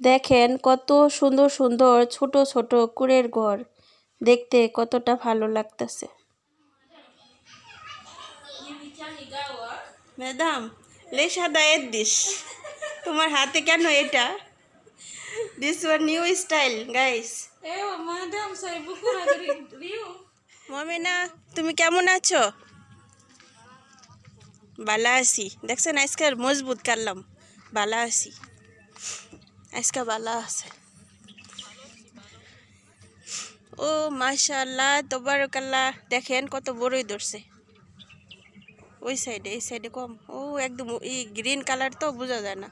দেখেন কত সুন্দর সুন্দর ছোট ছোট কুড়ের ঘর। দেখতে কতটা ভালো লাগতেছে। ম্যাডাম লেসা দায়ের দিস। তোমার হাতে কেন এটা? This wear new style guys. Momina তুমি কেমন আছো? ভালো আছি। দেখছেন আজকে মজবুত করলাম। ভালো আছি। আজকে ভালো আছে ও মাশাল্লাহ তোবারকাল্লাহ দেখেন কত বড়ই ধরছে। ওই সাইডে এই সাইডে কম। ও একদম এই গ্রিন কালার তো বোঝা যায় না।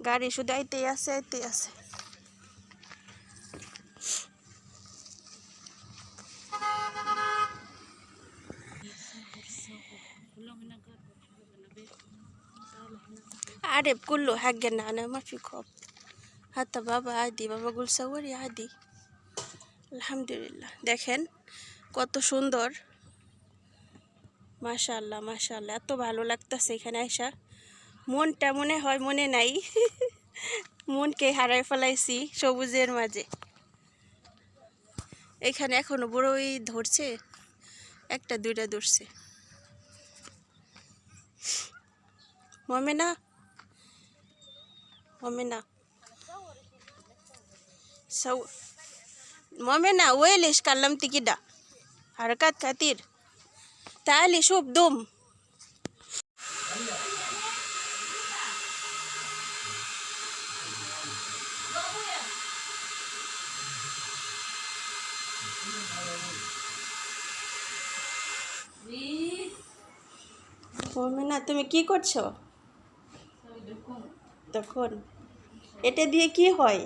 গাড়ি শুধু আইতেই আছে আইতেই আছে। عارف كله حقنا أنا ما في خوف حتى بابا عادي بابا قول صوري عادي আলহামদুলিল্লাহ দেখেন কত সুন্দর মাশাল্লাহ মাশাল্লাহ এত ভালো লাগতেছে এখানে আইসা মনটা মনে হয় মনে নাই মনকে হারাই ফেলাইছি সবুজের মাঝে এখানে এখনো বড়ই ধরছে একটা দুইটা ধরছে মমেনা مؤمنة سو مؤمنة وين ليش كلمتي كده حركات كتير تعالي شوف دم মমিনা তুমি কি করছো Saya dukung. তখন এটা দিয়ে কি হয়.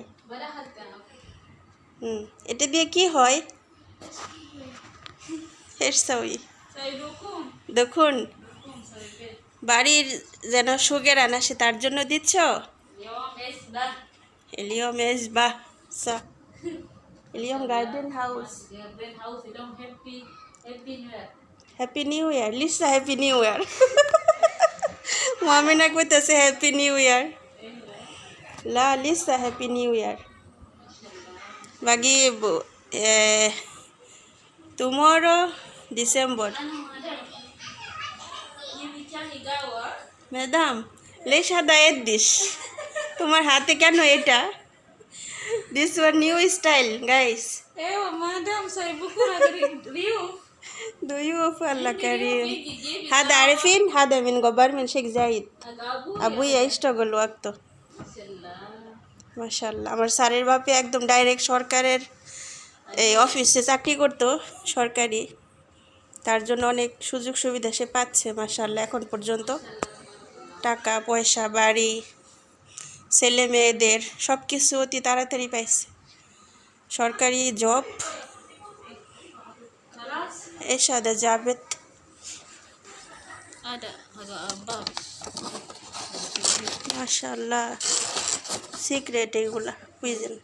হুম, এটা দিয়ে কি হয় dukung. দেখুন. বাড়ির যেন সুগের আনা সে তার জন্য দিচ্ছ এলিয়ম এস সা এলিয়ম garden house. Happy new year Lisa happy new year Mamina কইতেছে, হ্যাপি নিউ ইয়ার লা লিসা হ্যাপি নিউ ইয়ার বাকি tomorrow December Anu madam. Ini bicara gawa. Madam লেসা দায়ের দিস তোমার হাতে কেন এটা this war new style guys Ewa, madam, saya buku dari Rio. ضيوف الله كريم Gigi, gigi. هذا عارفين هذا من قبر من شيخ زايد Agak abu. أبويا يشتغل وقته Masyaallah. মাশাল্লাহ আমার স্যারের বাপে একদম ডাইরেক্ট সরকারের এই অফিসে চাকরি করতো সরকারি। তার জন্য অনেক সুযোগ সুবিধা সে পাচ্ছে মাশাল্লাহ এখন পর্যন্ত। টাকা পয়সা বাড়ি ছেলে মেয়েদের সব কিছু অতি তাড়াতাড়ি পাইছে। সরকারি জব এসাদা জাবেদ. মাশাল্লাহ সিক্রেট এইগুলা বুঝলেন?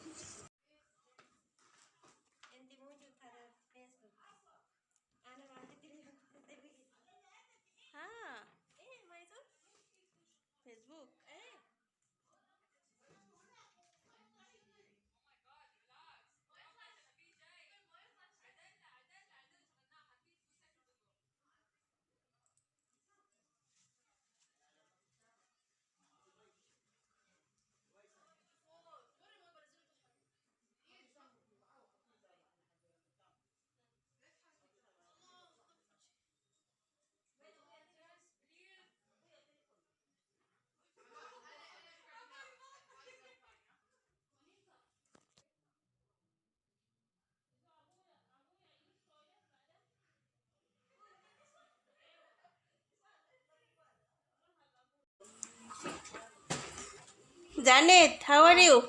Janet, how are you?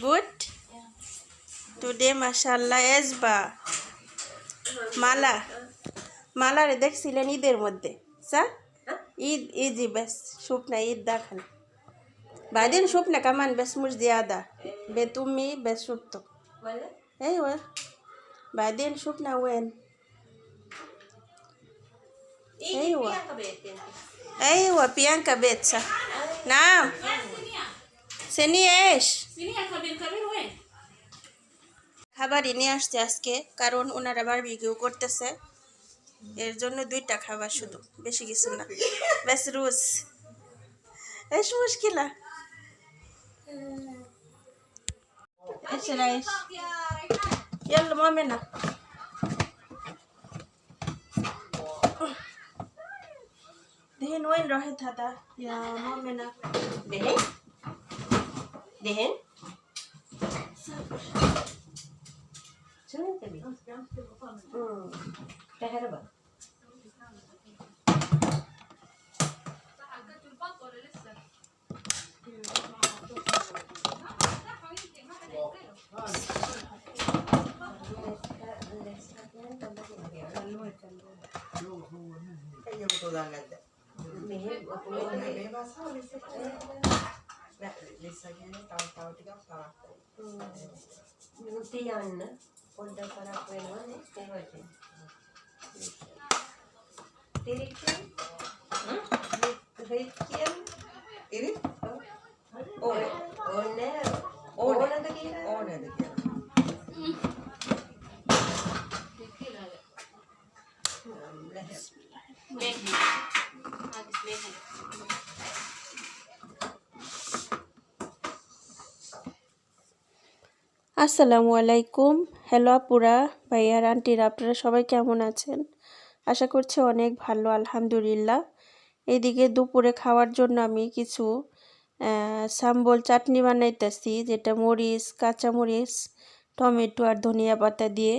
Good? Today, mashallah, এসবা মালা মালা রে দেখছিলেন ঈদের মধ্যে সা ঈদ ইজি বেশ শুকনা ঈদ দেখান بعدين شفنا كمان بس مش زيادة بيت أمي بس شفته أيوة بعدين شفنا وين ايوه ايوه بيانكا بيتزا نعم নাম? এস খাবারই নিয়ে আসছে আজকে, কারণ ওনারা বারবিকিউ করতেছে। এর জন্য দুইটা খাবার শুধু, বেশি কিছু না। বেশ রুস এস মুশকিল মামে না Dejen no en tata. Ya no me na. Dejen. Dejen. Şunu da bir. Hmm. mihin, puno na may basa, ulit sa Na, lisagyan yung tao-tao, tigang pa. Nuti yan na. Punta para po yun, eh. Kaya ba siya? Direct আসসালামু আলাইকুম। Hello আপুরা, ভাইয়ার আন্টিরা, আপনারা সবাই কেমন আছেন? আশা করছি অনেক ভালো, আলহামদুলিল্লাহ। এদিকে দুপুরে খাওয়ার জন্য আমি কিছু সাম্বল চাটনি বানাইতেছি, যেটা মরিচ, কাঁচামরিচ, টমেটো আর ধনিয়া পাতা দিয়ে।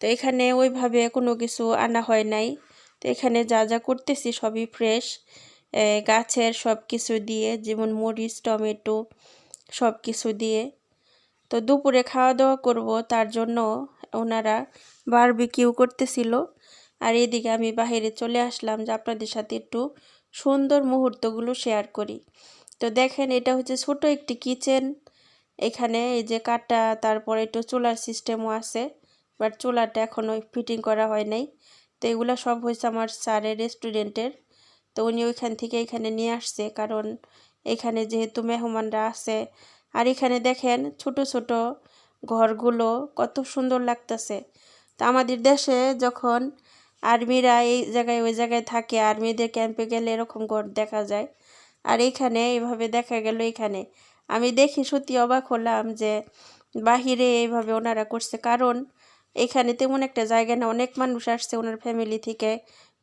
তো এখানে ওইভাবে কোনো কিছু আনা হয় নাই। তো এখানে যা যা করতেছি সবই ফ্রেশ গাছের সব কিছু দিয়ে, যেমন মরিচ, টমেটো সব কিছু দিয়ে। তো দুপুরে খাওয়া দাওয়া করব, তার জন্য ওনারা বারবিকিউ করতেছিল। আর এদিকে আমি বাইরে চলে আসলাম যে আপনাদের সাথে একটু সুন্দর মুহূর্তগুলো শেয়ার করি। তো দেখেন, এটা হচ্ছে ছোট একটি কিচেন এখানে এই যে কাটা তারপরে একটু চুলার সিস্টেমও আছে বাট চুলাটা এখনও ফিটিং করা হয় নাই। তো এগুলো সব হয়েছে আমার স্যারের রেস্টুরেন্টের তো উনি ওইখান থেকে এখানে নিয়ে আসছে, কারণ এখানে যেহেতু মেহমানরা আছে আর এখানে দেখেন ছোট ছোট ঘরগুলো কত সুন্দর লাগতেছে। তা আমাদের দেশে যখন আর্মিরা এই জায়গায়, ওই জায়গায় থাকে, আর্মিদের ক্যাম্পে গেলে এরকম ঘর দেখা যায়। আর এইখানে এইভাবে দেখা গেল এখানে। আমি দেখি সত্যি অবাক হলাম যে বাহিরে এইভাবে ওনারা করছে। কারণ এখানে তেমন একটা জায়গা না, অনেক মানুষ আসছে ওনার ফ্যামিলি থেকে।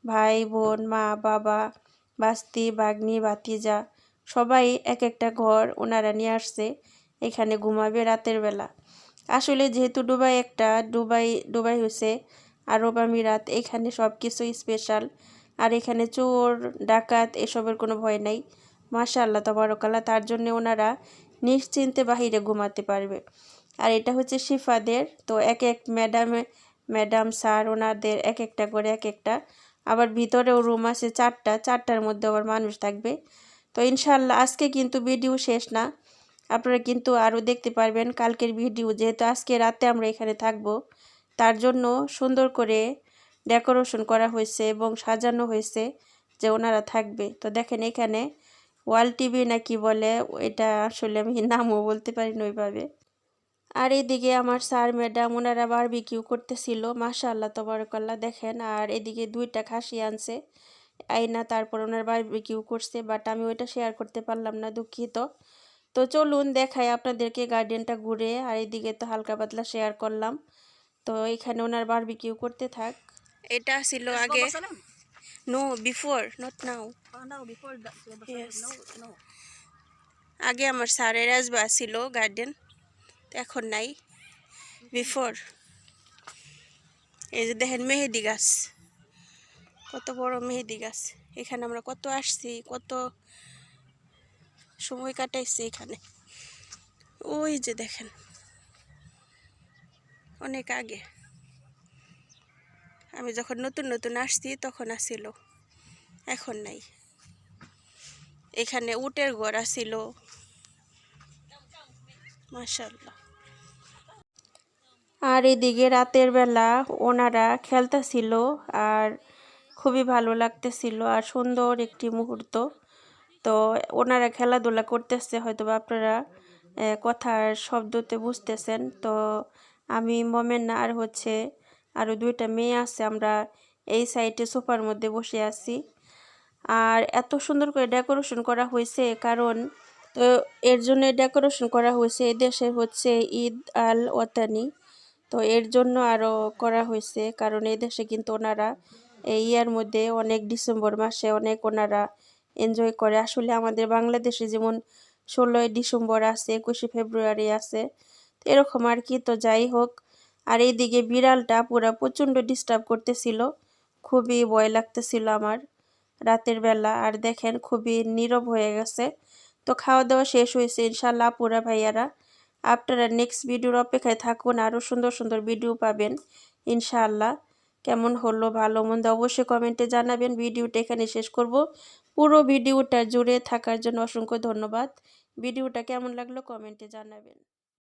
ভাই, বোন, মা, বাবা, বাস্তি, বাগনি, ভাতিজা। সবাই এক একটা ঘর ওনারা নিয়ে আসছে, এখানে ঘুমাবে রাতের বেলা। আসলে যেহেতু ডুবাই একটা, দুবাই দুবাই হয়েছে আরব আমিরাত, এখানে সব কিছুই স্পেশাল আর এখানে চোর, ডাকাত, এসবের কোনো ভয় নাই। মাশাআল্লাহ, তবরকাল্লাহ, তার জন্য ওনারা নিশ্চিন্তে বাহিরে ঘুমাতে পারবে। আর এটা হচ্ছে শিফাদের, তো এক এক ম্যাডাম ম্যাডাম স্যার ওনাদের এক একটা করে এক একটা আবার ভিতরেও রুম আছে চারটা, চারটার মধ্যে আবার মানুষ থাকবে। তো ইনশাল্লাহ আজকে কিন্তু ভিডিও শেষ না। আপনারা কিন্তু আরও দেখতে পারবেন কালকের ভিডিও, যেহেতু আজকে রাতে আমরা এখানে থাকব। তার জন্য সুন্দর করে ডেকোরেশন করা হয়েছে এবং সাজানো হয়েছে যে ওনারা থাকবে। তো দেখেন এখানে ওয়াল টিভি না কি বলে, এটা আসলে আমি নামও বলতে পারি না ওইভাবে। আর এদিকে আমার স্যার, ম্যাডাম, ওনারা বারবিকিউ করতেছিল। মাশাআল্লাহ, তবরকাল্লাহ, দেখেন। আর এদিকে দুইটা খাসি আনছে। আইনা তারপর ওনার বারবিকিউ করছে বাট আমি ওইটা শেয়ার করতে পারলাম না দুঃখিত। তো চলুন দেখাই আপনাদেরকে গার্ডেনটা ঘুরে আর এদিকে তো হালকা পাতলা শেয়ার করলাম। তো এখানে ওনার বারবিকিউ করতে থাক। এটা ছিল আগে নো বিফোর নট নাও আগে আমার স্যারের আসবা ছিল গার্ডেন এখন নাই। বিফোর এই যে দেখেন মেহেদি গাছ। কত বড় মেহেদি গাছ। এখানে আমরা কত আসছি, কত সময় কাটাইছি এখানে। ওই যে দেখেন, অনেক আগে। আমি যখন নতুন নতুন আসছি, তখন আসছিল এখন নাই। এখানে উটের ঘর আছিল। মাশাল্লাহ আর এদিকে রাতের বেলা ওনারা খেলতেছিল, আর খুবই ভালো লাগতেছিল আর সুন্দর একটি মুহূর্ত। তো ওনারা খেলাধুলা করতেছে হয়তো আপনারা কথার শব্দতে বুঝতেছেন। তো আমি মমেন আর হচ্ছে আরও দুইটা মেয়ে আছে, আমরা এই সাইডে সোফার মধ্যে বসে আছি। আর এত সুন্দর করে ডেকোরেশন করা হয়েছে, কারণ, তো এর জন্য ডেকোরেশন করা হয়েছে এদেশের হচ্ছে ঈদ আল ওয়াতানি। তো এর জন্য আরও করা হয়েছে, কারণ এই দেশে কিন্তু ওনারা এই ইয়ার মধ্যে অনেক ডিসেম্বর মাসে অনেক ওনারা এনজয় করে। আসলে আমাদের বাংলাদেশে যেমন ষোলোই ডিসেম্বর আছে, একুশে ফেব্রুয়ারি আছে, তো এরকম আর কি। তো যাই হোক, আর এইদিকে বিড়ালটা পুরা প্রচণ্ড ডিস্টার্ব করতেছিল, খুবই ভয় লাগতেছিল আমার রাতের বেলা। আর দেখেন খুবই নীরব হয়ে গেছে। তো খাওয়া দাওয়া শেষ হয়েছে ইনশাল্লাহ পুরা ভাইয়ারা। আপনারা নেক্সট ভিডিওর অপেক্ষায় থাকুন, আরও সুন্দর সুন্দর ভিডিও পাবেন ইনশাআল্লাহ। কেমন হলো, ভালো মন্দ অবশ্যই কমেন্টে জানাবেন। ভিডিওটা এখানে শেষ করব। পুরো ভিডিওটা জুড়ে থাকার জন্য অসংখ্য ধন্যবাদ। ভিডিওটা কেমন লাগল কমেন্টে জানাবেন।